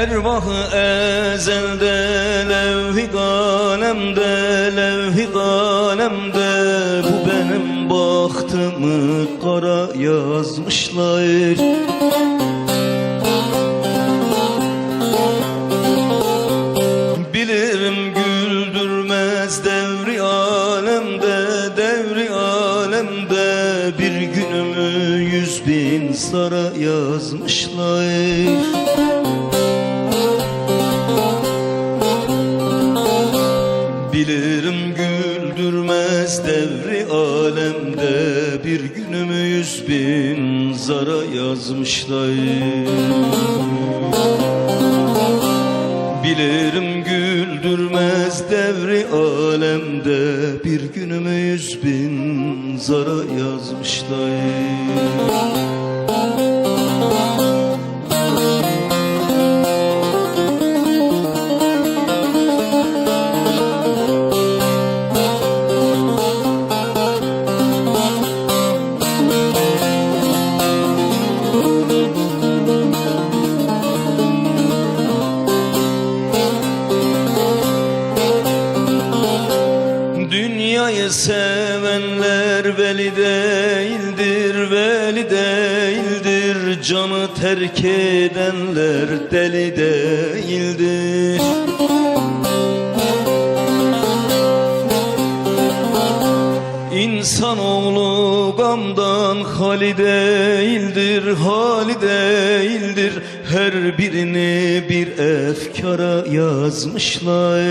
Ervah ezelde levh-i kalemde levh-i kalemde Bu benim bahtımı kara yazmışlar. Bilirim güldürmez devri alemde devri alemde Bir günümü yüz bin sara yazmışlar güldürmez devri alemde Bir günümü yüz bin zara yazmışlar. Bilirim güldürmez devri alemde Bir günümü yüz bin zara yazmışlar veli değildir, veli değildir Canı terk edenler deli değildir İnsanoğlu gamdan hali değildir, hali değildir Her birini bir efkara yazmışlar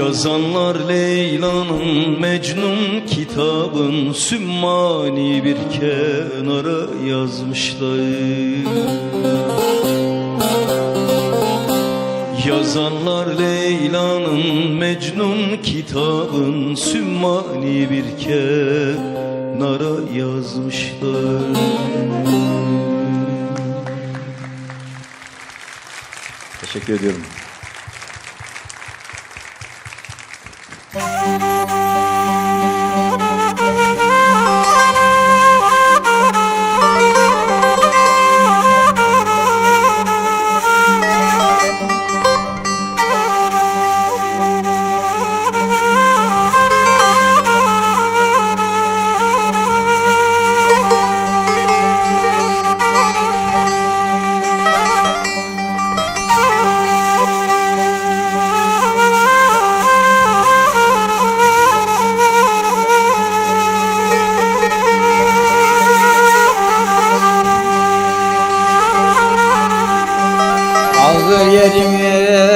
Yazanlar Leyla'nın Mecnun kitabın Sümmani bir kenara yazmışlar Yazanlar Leyla'nın Mecnun kitabın Sümmani bir kenara yazmışlar Teşekkür ediyorum.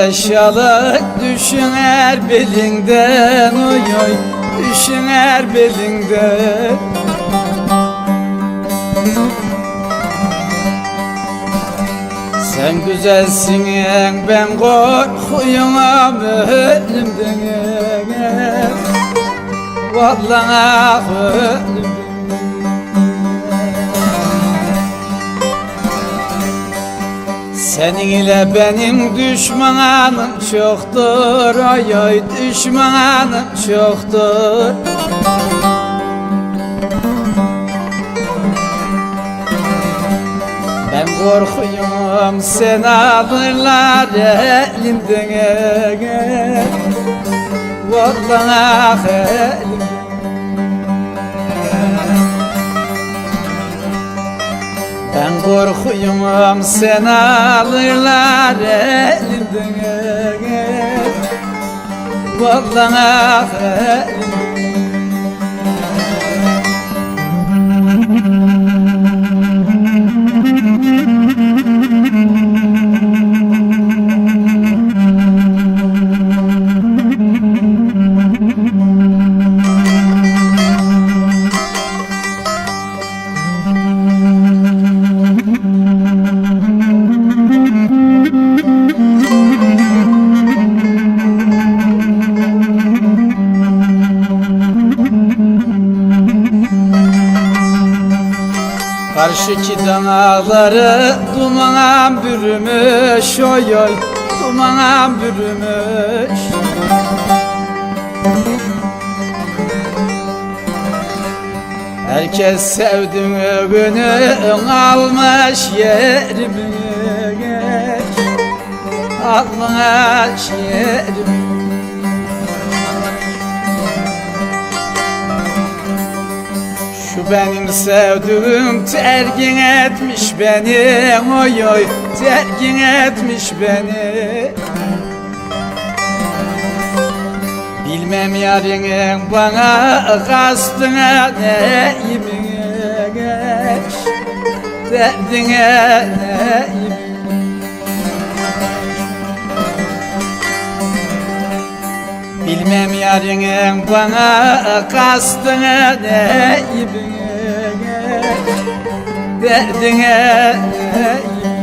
Aşağılık düşüner belinden oy oy Düşüner belinden. Sen güzelsin ben korkuyum ölümden Vallahi ölümden Senin ile benim düşmanım çoktur. Ay ay düşmanım çoktur. Ben korkuyum sen alırlar elimden Vallahi elimden korkuyum sen alırlar elimden. Vallahi elimden Karşıki dağları duman bürümüş oy oy Duman bürümüş. Herkes sevdiğini almış yerimi geç. Almış yerimi benim sevdiğim terkin etmiş beni. Oy oy terkin etmiş beni. Bilmem yarının bana kastına neyimi geç. Derdine neyimi Bilmem yarının bana kastına neyimi geç Derdine neyimi